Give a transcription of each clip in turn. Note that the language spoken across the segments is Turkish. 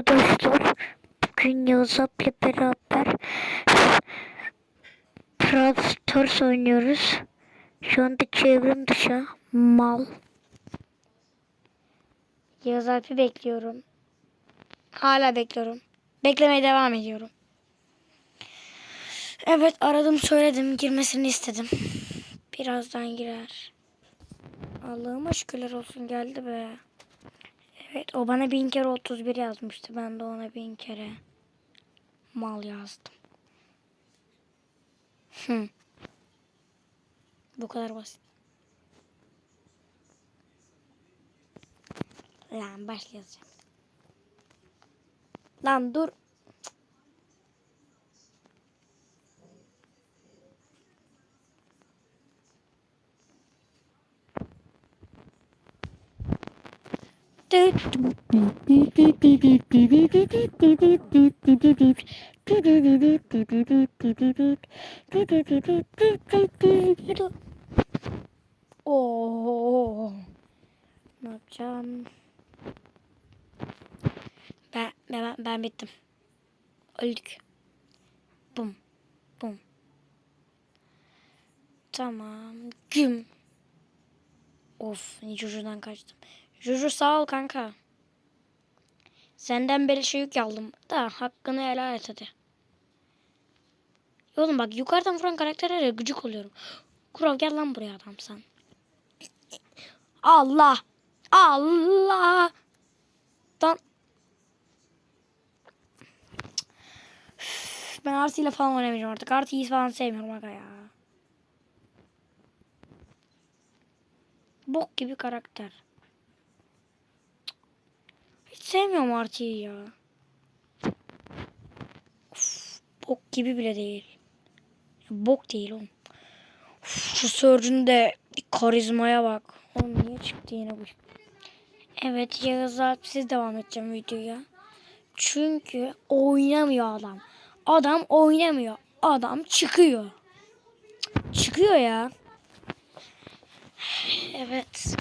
arkadaşlar. Bugün abiyle beraber Brawl Stars oynuyoruz. Şu anda çevrim dışı. Mal. Yağız abi bekliyorum. Hala bekliyorum. Beklemeye devam ediyorum. Evet aradım söyledim. Girmesini istedim. Birazdan girer. Allah'ıma şükürler olsun geldi be. Evet o bana bin kere 31 yazmıştı. Ben de ona bin kere mal yazdım. Hı. Bu kadar basit. Lan başlayacağım. Lan dur. Oo. Yapacağım? Ben, ben, ben bittim. Öldük. Bum. Bum. Tamam. Güm. Of. Juju'dan kaçtım. Juju sağ ol kanka. Senden beri şey yük aldım. Da hakkını helal et hadi. Oğlum bak yukarıdan vuran karakterlere gıcık oluyorum. Kurov gel lan buraya adam sen. Allah. Allah. Lan. Üf, Ben Arti ile falan oynamayacağım artık. Arti'yi falan sevmiyorum aga ya. Bok gibi karakter. Sevmiyorum Arti'yi ya. Of, bok gibi bile değil. Bok değil oğlum. Uf, şu Surge'ün de karizmaya bak. Oğlum niye çıktı yine bu? Evet Yağız Alp siz devam edeceğim videoya. Çünkü oynamıyor adam. Adam oynamıyor. Adam çıkıyor. Çıkıyor ya. Evet.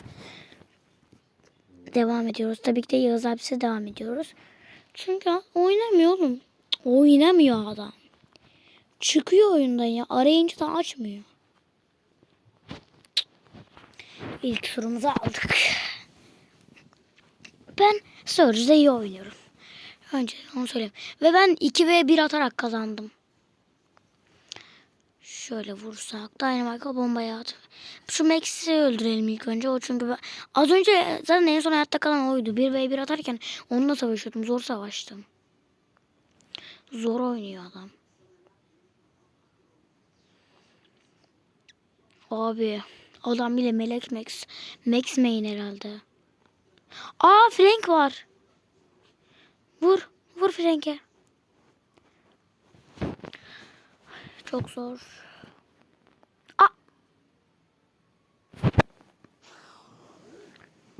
Devam ediyoruz. Tabii ki de Yağız Alp siz devam ediyoruz. Çünkü oynamıyor oğlum. Oynamıyor adam. Çıkıyor oyundan ya. Arayınca da açmıyor. İlk turumuzu aldık. Ben Surge'de iyi oynuyorum. Önce onu söyleyeyim. Ve ben 2 ve 1 atarak kazandım. Şöyle vursak. Dynamite'a bombayı at. Şu Max'i öldürelim ilk önce. O çünkü ben... az önce zaten en son hayatta kalan oydu. 1 ve 1 atarken onunla savaşıyordum. Zor savaştım. Zor oynuyor adam. Abi adam bile Melek Max. Max main herhalde. Aa Frank var. Vur. Vur Frank'e. Çok zor. Aa.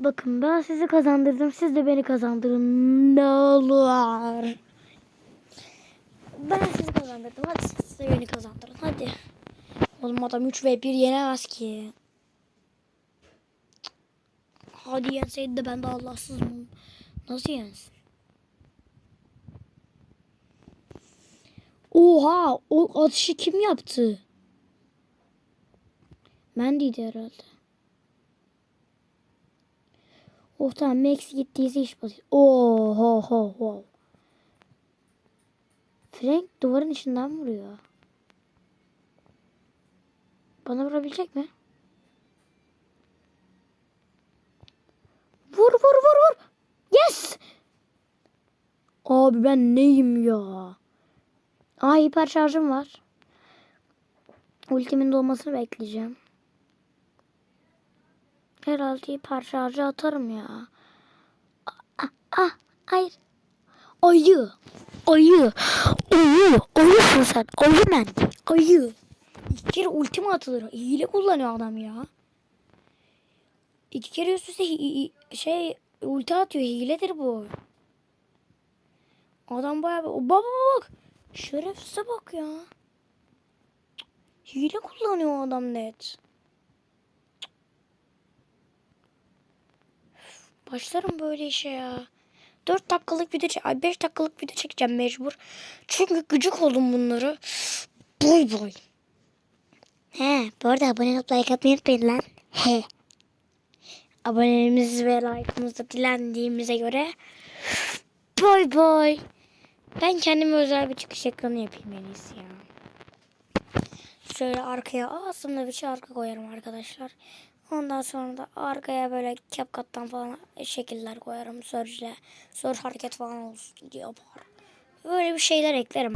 Bakın ben sizi kazandırdım. Siz de beni kazandırın. Ne olur. Ben sizi kazandırdım. Hadi siz de beni kazandırın. Hadi. Oğlum adam 3 ve 1 yenemez ki. Hadi yenseydi de ben de Allahsızım. Nasıl yensin? Oha! O atışı kim yaptı? Mandy'di herhalde. Oh tamam Max gittiyse iş basit. Oh ho ho ho. Frank duvarın içinden vuruyor. Bana vurabilecek mi? Vur vur vur vur. Yes. Abi ben neyim ya? Aa hiper şarjım var. Ultimin dolmasını bekleyeceğim. Herhalde şarjı atarım ya. Ah, ah hayır. Ayı. Ayı. Ayı. Ayısın sen. Ayı ben. Ayı. İki kere ultimi atılır. Hile kullanıyor adam ya. İki kere üst üste şey ulti atıyor. Hiledir bu. Adam bayağı... Baba bak. Şerefsize bak ya. Hile kullanıyor adam net. Başlarım böyle işe ya. 4 dakikalık video çek- ay 5 dakikalık video çekeceğim mecbur. Çünkü gıcık oldum bunları. Boy boy. He, bu arada abone olup like atmayı unutmayın lan. He. Abonelerimiz ve like'ımız da dilendiğimize göre boy boy. Ben kendime özel bir çıkış ekranı yapayım en iyisi ya. Şöyle arkaya aslında bir şey arka koyarım arkadaşlar. Ondan sonra da arkaya böyle CapCut'tan falan şekiller koyarım. Surge'le. Surge hareket falan olsun diye yapar. Böyle bir şeyler eklerim.